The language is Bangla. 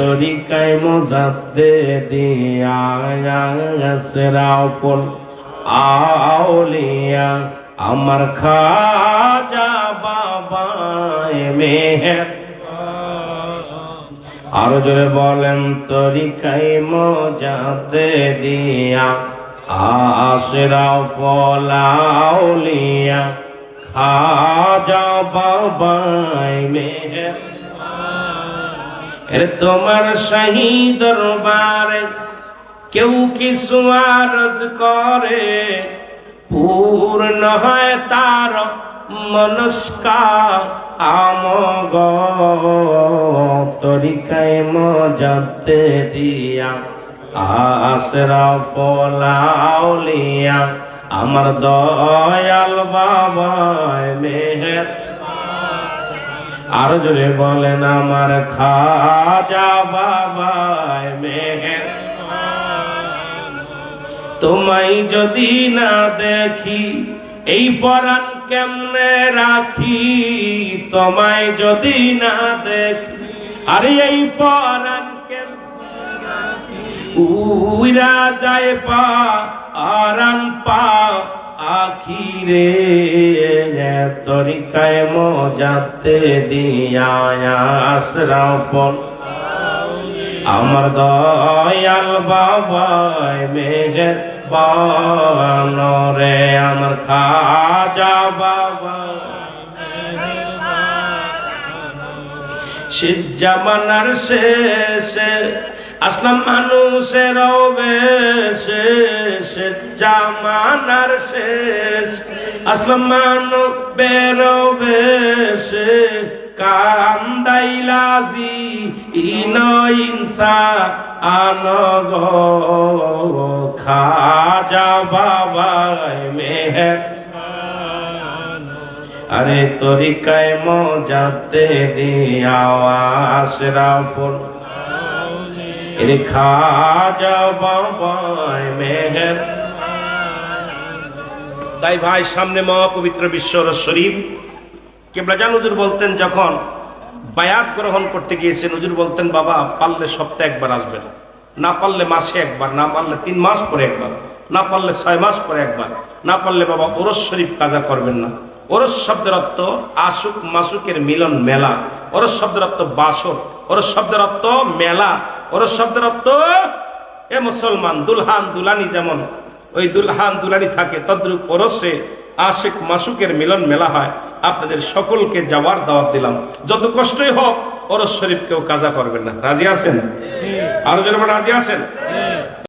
তরিকায় মজাতে দিয়া সেরাফল আউলিয়া, আমার খাজা বাবা মেহের। আরও জোরে বলেন তরিকাই মজাতে দিয়া আশরা ফলাউলিয়া খাজা বাবাই মেহের। তোমার শাহী দরবারে কেউ কিছু আরজ করে। পূর্ণ হয় তার মনস্কার আমগ। তরিকায় মজাতে দিয়া আসরা ফলাউলিয়া। আমার দয়াল বাবায় মেহের আর জোরে বলেন, আমার খাজা বাবায় মেহের তোমায় যদি না দেখি, এই পরাণ কেমনে রাখি? তোমায় যদি না দেখি, আরে এই পরাণ উইরা যায় পা আরান পা, আখিরে তরিকায় মজাতে দিয়া আশরাফল আমার দয়াল বাবায় মেঘের বানরে, আমার খাজা বাবা সে জামানার শেষে আসলাম মানুষের বেশে জামানার শেষ, আসলাম মানু বেরোবেশে কান্দাইলাজি ইন ইনসা আনগ খাজা বাবায় মেহের। আরে তরিকায় মজাতে দিয়া আশরাফুল তাই ভাই, সামনে মহাপবিত্র বিশ্বর শরীফ। কেবলা জান হুজুর বলতেন, যখন বায়াত গ্রহণ করতে গিয়েছেন, হুজুর বলতেন, বাবা, পারলে সপ্তাহে একবার আসবেন। না পারলে মাসে একবার, না পারলে তিন মাস পরে একবার, না পারলে ছয় মাস পরে একবার, না পারলে বাবা ওরস শরীফ কাজা করবেন না। ওরস শব্দের অর্থ আশুক মাসুকের মিলন মেলা। ওরস শব্দের অর্থ বাসর। ওরস শব্দের অর্থ মেলা। ওরস শব্দের অর্থ, এ মুসলমান, দুলহান, দুলানি যেমন, ওই দুলহান, দুলানি থাকে, তদ্রুপ ওরসে আশেক মাসুকের মিলন মেলা হয়। আপনাদের সকলকে যাওয়ার দাওয়াত দিলাম। যত কষ্টই হোক, ওরস শরীফ কেউ কাজা করবেন না। রাজি আছেন? আরও যেন রাজি আছেন?